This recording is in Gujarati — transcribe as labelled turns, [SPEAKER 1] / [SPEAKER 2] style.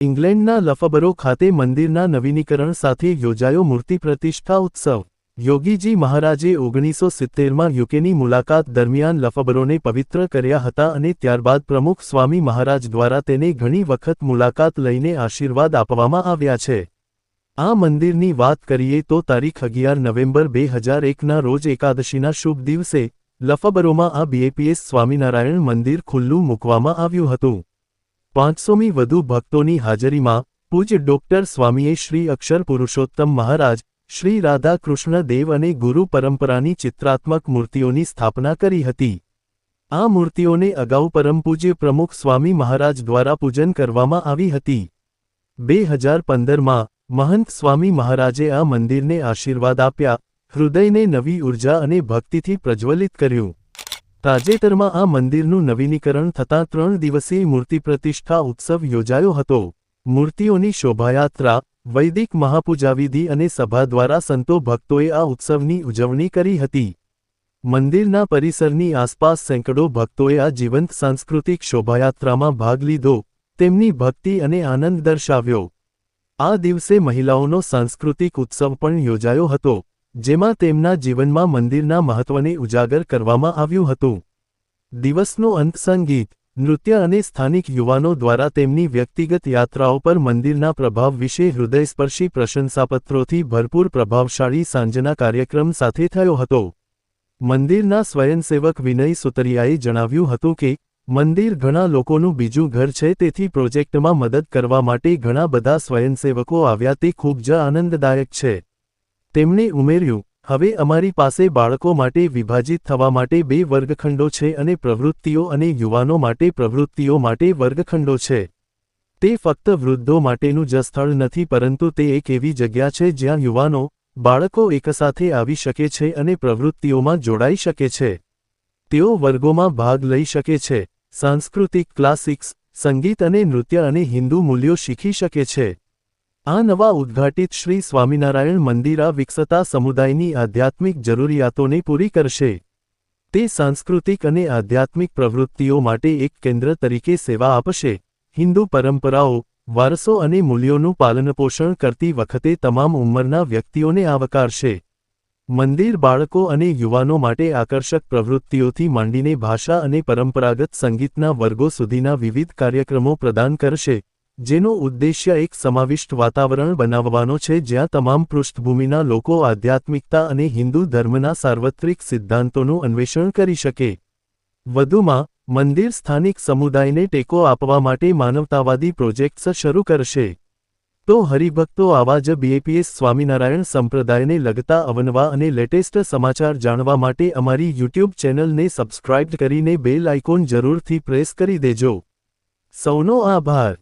[SPEAKER 1] ઇંગ્લેન્ડના લફબરો ખાતે મંદિરના નવીનીકરણ સાથે યોજાયો મૂર્તિ પ્રતિષ્ઠા ઉત્સવ. યોગીજી મહારાજે ઓગણીસો સિત્તેરમાં યુકેની મુલાકાત દરમિયાન લફબરોને પવિત્ર કર્યા હતા અને ત્યારબાદ પ્રમુખ સ્વામી મહારાજ દ્વારા તેને ઘણી વખત મુલાકાત લઈને આશીર્વાદ આપવામાં આવ્યા છે. આ મંદિરની વાત કરીએ તો તારીખ અગિયાર નવેમ્બર બે હજાર એકના રોજ એકાદશીના શુભ દિવસે લફબરોમાં આ બીએપીએસ સ્વામિનારાયણ મંદિર ખુલ્લું મૂકવામાં આવ્યું હતું. પાંચસોમી વધુ ભક્તોની હાજરીમાં પૂજ્ય ડોક્ટર સ્વામીએ શ્રી અક્ષર પુરુષોત્તમ મહારાજ, શ્રી રાધા કૃષ્ણ દેવ અને ગુરુ પરંપરાની ચિત્રાત્મક મૂર્તિઓની સ્થાપના કરી હતી. આ મૂર્તિઓને અગાઉ પરમ પૂજ્ય પ્રમુખ સ્વામી મહારાજ દ્વારા પૂજન કરવામાં આવી હતી. બે હજાર પંદરમાં મહંત સ્વામી મહારાજે આ મંદિરને આશીર્વાદ આપ્યા, હૃદયને નવી ઊર્જા અને ભક્તિથી પ્રજ્વલિત કર્યું. તાજેતરમાં આ મંદિરનું નવીનીકરણ થતાં ત્રણ દિવસીય મૂર્તિ પ્રતિષ્ઠા ઉત્સવ યોજાયો હતો. મૂર્તિઓની શોભાયાત્રા, વૈદિક મહાપૂજાવિધિ અને સભા દ્વારા સંતો ભક્તોએ આ ઉત્સવની ઉજવણી કરી હતી. મંદિરના પરિસરની આસપાસ સેંકડો ભક્તોએ આ જીવંત સાંસ્કૃતિક શોભાયાત્રામાં ભાગ લીધો, તેમની ભક્તિ અને આનંદ દર્શાવ્યો. આ દિવસે મહિલાઓનો સાંસ્કૃતિક ઉત્સવ પણ યોજાયો હતો. જેમાં તેમના જીવનમાં મંદિરના મહત્વને ઉજાગર કરવામાં આવ્યું હતું. દિવસનો અંત સંગીત, નૃત્ય અને સ્થાનિક યુવાનો દ્વારા તેમની વ્યક્તિગત યાત્રાઓ પર મંદિરના પ્રભાવ વિશે હૃદયસ્પર્શી પ્રશંસાપત્રોથી ભરપૂર પ્રભાવશાળી સાંજના કાર્યક્રમ સાથે થયો હતો. મંદિરના સ્વયંસેવક વિનય સુતરિયાએ જણાવ્યું હતું કે, મંદિર ઘણા લોકોનું બીજું ઘર છે, તેથી પ્રોજેક્ટમાં મદદ કરવા માટે ઘણા બધા સ્વયંસેવકો આવ્યા તે ખૂબ જ આનંદદાયક છે. તેમણે ઉમેર્યું, હવે અમારી પાસે બાળકો માટે વિભાજિત થવા માટે બે વર્ગખંડો છે અને પ્રવૃત્તિઓ અને યુવાનો માટે પ્રવૃત્તિઓ માટે વર્ગખંડો છે. તે ફક્ત વૃદ્ધો માટેનું જ સ્થળ નથી, પરંતુ તે એક એવી જગ્યા છે જ્યાં યુવાનો, બાળકો એકસાથે આવી શકે છે અને પ્રવૃત્તિઓમાં જોડાઈ શકે છે. તેઓ વર્ગોમાં ભાગ લઈ શકે છે, સાંસ્કૃતિક ક્લાસિક્સ, સંગીત અને નૃત્ય અને હિન્દુ મૂલ્યો શીખી શકે છે. આ નવા ઉદ્ઘાટિત શ્રી સ્વામિનારાયણ મંદિર આ વિકસતા સમુદાયની આધ્યાત્મિક જરૂરિયાતોને પૂરી કરશે. તે સાંસ્કૃતિક અને આધ્યાત્મિક પ્રવૃત્તિઓ માટે એક કેન્દ્ર તરીકે સેવા આપશે. હિન્દુ પરંપરાઓ, વારસો અને મૂલ્યોનું પાલનપોષણ કરતી વખતે તમામ ઉંમરના વ્યક્તિઓને આવકારશે. મંદિર બાળકો અને યુવાનો માટે આકર્ષક પ્રવૃત્તિઓથી માંડીને ભાષા અને પરંપરાગત સંગીતના વર્ગો સુધીના વિવિધ કાર્યક્રમો પ્રદાન કરશે. જેનો ઉદ્દેશ્ય એક સમાવિષ્ટ વાતાવરણ બનાવવાનો છે જ્યાં તમામ પૃષ્ઠભૂમિના લોકો આધ્યાત્મિકતા અને હિન્દુ ધર્મના સાર્વત્રિક સિદ્ધાંતોનું અન્વેષણ કરી શકે. વધુમાં, મંદિર સ્થાનિક સમુદાયને ટેકો આપવા માટે માનવતાવાદી પ્રોજેક્ટ્સ શરૂ કરશે. તો હરિભક્તો આવા જ બીએપીએસ સ્વામિનારાયણ સંપ્રદાયને લગતા અવનવા અને લેટેસ્ટ સમાચાર જાણવા માટે અમારી યુટ્યુબ ચેનલને સબસ્ક્રાઇબ કરીને બેલ આઇકોન જરૂરથી પ્રેસ કરી દેજો. સૌનો આભાર.